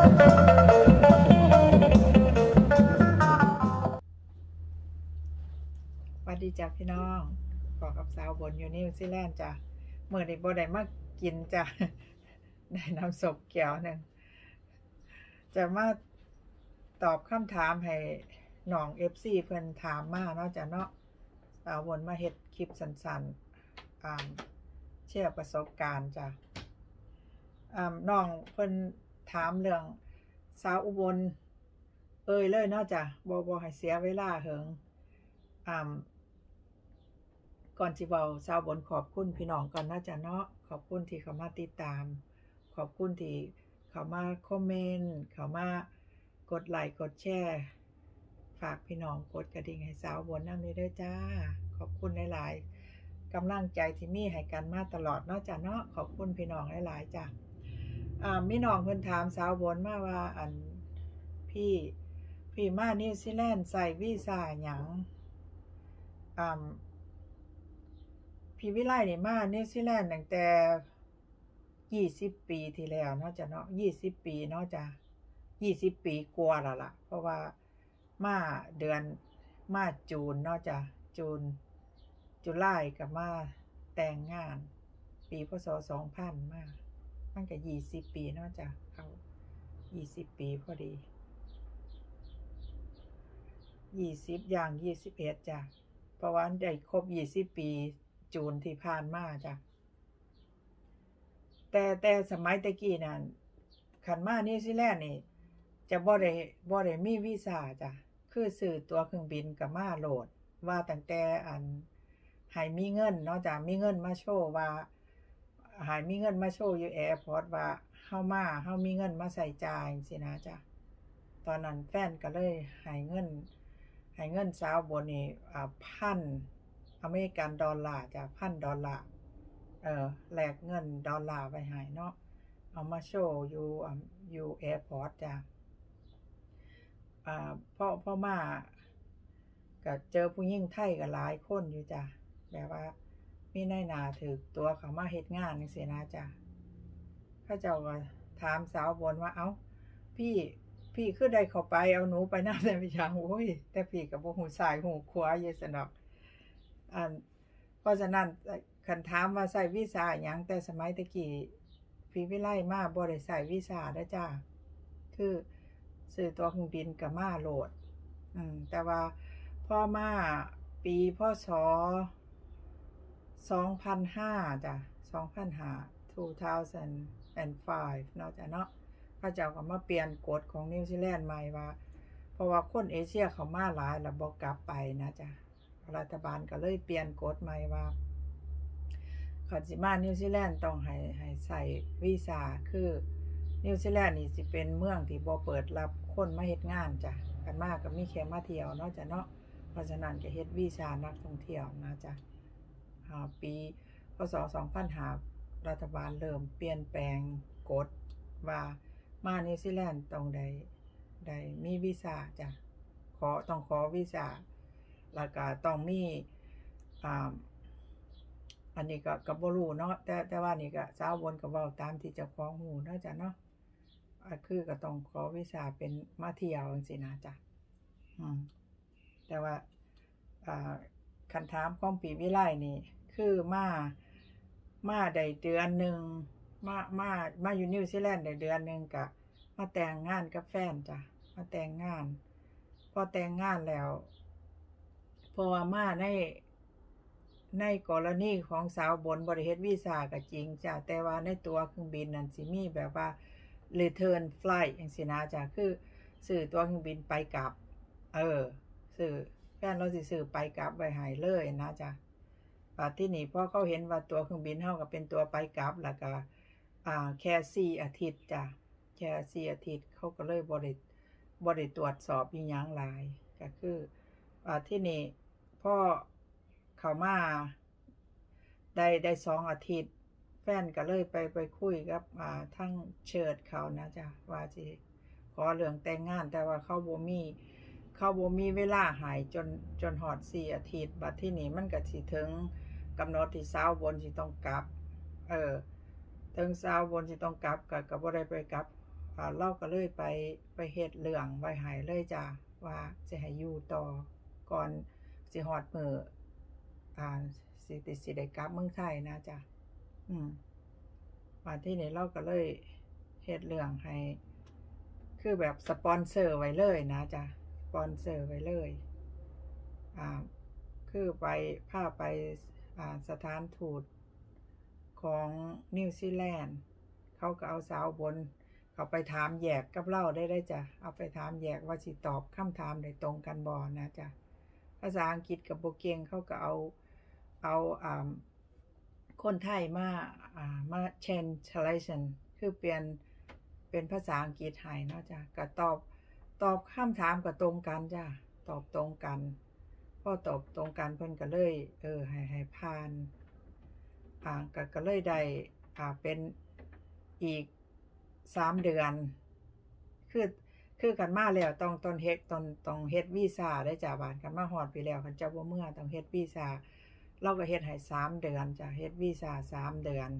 สวัสดีจ้ะพี่น้องขอกับสาวบนอยู่นิวซีแลนด์จ้ะเมื่อนี้บ่ได้มากินจ้ะได้นำศพแก้วหนึ่งจะมาตอบคำถามให้หน้องเอฟซีเพิ่อนถามมาเนาะจ้ะเนาะสาวบนมาเฮ็ดคลิปสั้นๆอ่าแชร์ประสบการณ์จ้ะอ่าน้องเพิ่น ถามเรื่องสาวอุบล เอ่ยเลยเนาะจ้ะบ่บ่ให้เสียเวลาเหิงอ่าก่อนสิเว้าสาวบนขอบคุณพี่น้องก่อนนะจ้ะเนาะขอบคุณที่เข้ามาติดตาม ขอบคุณที่เข้ามาคอมเมนต์เข้ามากดไลค์กดแชร์ฝากพี่น้องกดกระดิ่งให้สาวบนนำด้วยเด้อจ้า ขอบคุณหลายๆกำลังใจที่มีให้กันมาตลอดนาะจ้ะเนาะขอบคุณพี่น้องหลายๆจ้ะ อ่ามีน้องเพิ่นถามสาวบนมาว่าอันพี่พี่มานิวซีแลนด์ใส่วีซ่าหยังอ่าพี่วิไลนี่มานิวซีแลนด์ตั้งแต่ยี่สิบปีที่แล้วเนาะจ้ะเนาะยี่สิบปีเนาะจ้ะยี่สิบปีกว่าและล่ะ เพราะว่ามาเดือนมาจูนเนาะจ้ะจูนจุลายกับมาแต่งงาน ปีพศสองพันมา มันก็ยี่สิบปีเนาะจ้ะเขายี่สิบปีพอดียี่สิบอย่างยี่สิบเอ็ดจ้ะเพราะว่าได้ครบยี่สิบปีจูนที่ผ่านมาจ้ะแต่แต่สมัยตะกี้นั่นขันมานิวซีแลนด์นี่ จะบ่ได้บ่ได้มีวีซ่าจ้ะคือซื้อตัวเครื่องบินกับมาโหลด ว่าตั้งแต่อันให้มีเงินเนาะจ้ะมีเงินมาโชว์ว่า ให้มีเงินมาโชว์อยู่แอร์พอร์ตว่าเฮามาเฮามีเงินมาใส่จ่ายจังซี่นะจ้ะตอนนั้นแฟนก็เลยให้เงินให้เงินสาวบนนี่อ่าพันอเมริกันดอลลาร์จ้ะพันดอลลาร์เออแลกเงินดอลลาร์ไปให้เนาะเอามาโชว์อยู่อ่าอยู่แอร์พอร์ตจ้ะอ่าพ่อพ่อมาก็เจอผู้หญิงไทยก็หลายคนอยู่จ้ะแบบว่า มีนายนาถือตัวเขามาเฮ็ดงานจังซี่นะจ้ะเขาเจ้าก็ถามสาวบนว่าเอ้า พี่พี่คือได้เข้าไปเอาหนูไปน้ำได้ไปจังโอ้ยแต่พี่ก็บ่ฮู้ซ้ายฮู้ขวาอยู่ซั่นอกอันเพราะฉะนั้นคันถามว่าใช้วีซ่าหยังแต่สมัยตะกี้พี่วิไลมาบ่ได้ใช้วีซ่าเด้อจ้าคือซื้อตัวเครื่องบินกับมาโหลด อืมแต่ว่าพ่อมาปีพ่อชอ 2005จ้ะ2005 2005เนาะจ้ะเนาะพระเจ้าก็มาเปลี่ยนกฎของนิวซีแลนด์ใหม่ว่า เพราะว่าคนเอเชียเขามาหลายแล้วบ่กลับไปนะจ๊ะรัฐบาลก็เลยเปลี่ยนกฎใหม่ว่าขันสิมานิวซีแลนด์ต้องให้ให้ใส่วีซ่าคือนิวซีแลนด์นี่สิเป็นเมืองที่บ่เปิดรับคนมาเฮ็ดงานจ้ะกันมากก็มีแค่มาเที่ยวเนาะจ้ะเนาะเพราะฉะนั้นก็เฮ็ดวีซ่านักท่องเที่ยวนะจ๊ะ ปีพศ2005รัฐบาลเริ่มเปลี่ยนแปลงกฎว่ามานิวซีแลนด์ต้องได้ได้มีวีซ่าจ้ะขอต้องขอวีซ่าแล้วก็ต้องมีอ่าอันนี้ก็ก็บ่รู้เนาะแต่แต่ว่านี่ก็สาววนก็เว้าตามที่เจ้าของฮู้เนาะจ้ะเนาะคือก็ต้องขอวีซ่าเป็นมาเที่ยวจังซี่นะจ้ะอืมแต่ว่าอ่าคันถามของปีวิไลนี่ คือมามาได้เดือนหนึ่งมามามาอยู่นิวซีแลนด์ได้เดือนหนึ่งกะมาแต่งงานกับแฟนจ้ะมาแต่งงาน พอแต่งงานแล้วพราะว่ามาในในกรณีของสาวบนบริเฮ็ดวีซ่าก็จริงจ้ะแต่ว่าในตัวเครื่องบินนั่นสิมีแบบว่า return flight จังซี่นะจ้ะคือซื้อตัวเครื่องบินไปกลับ เออซื้อแฟนเราสิซื้อไปกลับไว้ให้เลยนะจ้ะ่าที่นี่พ่อเขาเห็นว่าตัวเครื่องบินเฮาก็เป็นตัวไปกลับแล้วก็อ่าแค่สี่อาทิตย์จ้ะแค่สี่อาทิตย์เขาก็เลยบริบริตรวจสอบอีหยังหลายก็คืออ่าที่นี่พ่อเขามาได้ได้สองอาทิตย์แฟนก็เลยไปไปคุยกับอ่าทั้งเชิดเขานะจ้ะว่าสิขอเรื่องแต่งงานแต่ว่าเขาบ่มีเขาบ่มีเวลาหายจนจนหอดสี่อาทิตย์บัดที่นี่มันก็สิถึง กำหนดที่สาวบนสิต้องกลับ เออถึงสาวบนสิต้องกลับก็ก็บ่ได้ไปกลับก็เราก็เลยไปไปเฮ็ดเรื่องไว้ให้เลยจ้ะว่าสิให้อยู่ต่อก่อนสิฮอดมืออ่าสิติสิได้กลับเมืองไทยนะจ้ะอืมมาที่นี่เราก็เลยเฮ็ดเรื่องให้ คือแบบสปอนเซอร์ไว้เลยนะจ๊ะสปอนเซอร์ไว้เลยอ่าคือไปพาไป สถานทูตของนิวซีแลนด์เขาก็เอาสาวบน เขาไปถามแยกกับเราได้ได้จ้ะ เอาไปถามแยกว่าสิตอบคำถามได้ตรงกันบ่นะจ๊ะภาษาอังกฤษกับโบเกงเขาก็เอาเอาอคนไทยมาอ่ามา translation คือเปลี่ยนเป็นภาษาอังกฤษให้เนาะจ้ะก็ตอบตอบคำถามก็ตรงกันจ้ะ ตอบตรงกัน พอตอบตรงกันเพิ่นก็เลย เออให้ให้ผ่านอ่าก็ก็เลยได้อ่าเป็นอีกสามเดือน คือคือกันมาแล้วต้องต้องเฮ็ดต้องต้องเฮ็ดวีซ่าได้จ้ะบานกันมาฮอดไปแล้วคันเจ้าบ่เมื่อต้องเฮ็ดวีซ่าเราก็เฮ็ดให้สามเดือนจ้ะเฮ็ดวีซ่าสามเดือน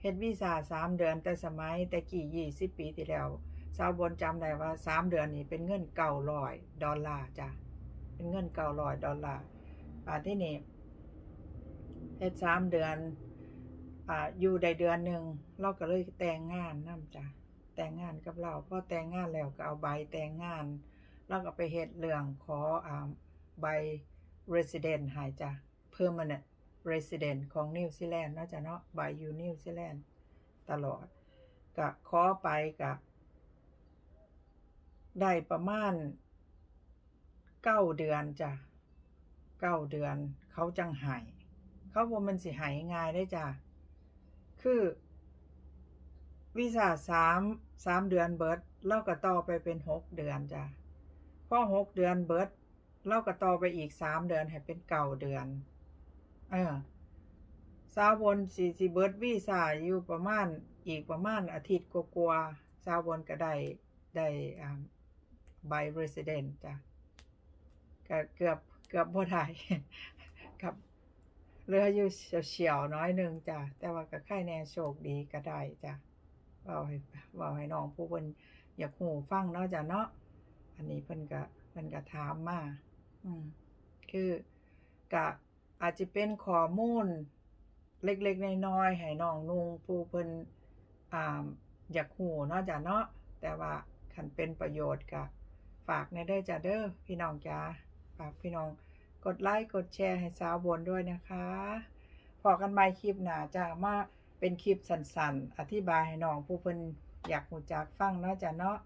เฮ็ดวีซ่าสามเดือนแต่สมัยแต่กี้ยี่สิบปีที่แล้วสาวบนจำได้ว่าสามเดือนนี้เป็นเงินเก้าร้อยดอลลาร์จ้ะ เป็นเงินเก้าร้อยดอลลาร์บาที่นี่เฮ็ดสามเดือนอ่าอยู่ได้เดือนหนึ่งเราก็เลยแต่งงานนํจ้ะแต่งงานกับเราพอแต่งงานแล้วก็เอาใบแต่งงานเราก็ไปเฮ็ดเรื่องขออ่าใบ resident ให้จ้ะ permanent resident ของนิวซีแลนด์นาะจ้ะเนาะใบอยู่นิวซีแลนด์ตลอดก็ขอไปก็ได้ประมาณ เก้าเดือนจ้ะเก้าเดือน เขาจังหายเขาบ่แมันสิหายง่ายได้จ้ะคือวีซ่าสามสามเดือนเบิร์ดเราก็ต่อไปเป็นหกเดือนจ้ะพอหกเดือนเบิร์ดเราก็ต่อไปอีกสามเดือนให้เป็นเก้าเดือน เออสาวบนสี่สิเบิร์ดวีซ่าอยู่ประมาณอีกประมาณอาทิตย์กว่าๆสาวบนก็ได้ได้อ่าใบ resident จ้ะ ก็เกือบเกือบบ่ได้กับเหลืออยู่เฉียวๆน้อยหนึ่งจ้ะแต่ว่าก็ใครแน่โชคดีก็ได้จ้ะว้าให้ว้าให้น้องผู้เพิ่นอยากฮู้ฟังเนาะจ้ะเนาะอันนี้เพิ่นก็เพิ่นก็ถามมาอืมคือก็อาจจะเป็นข้อมูลเล็กๆน้อยๆให้น้องนุ่งผู้เพิ่นอ่าอยากฮู้เนาะจ้ะเนาะแต่ว่าคันเป็นประโยชน์ก็ฝากในเด้อจ้ะเด้อพี่น้องจ้า ฝากพี่น้องกดไลค์กดแชร์ให้สาวบนด้วยนะคะพอกันใหม่คลิปหนาจ้ามาเป็นคลิปสั้นๆ อธิบายให้น้องผู้เพิ่นอยากหูจากฟังเนาะจ้ะเนาะ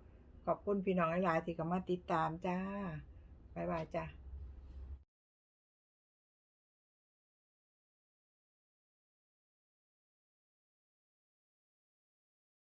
ขอบคุณพี่น้องหลายๆที่ก็มาติดตามจ้าบ๊ายบายจ้า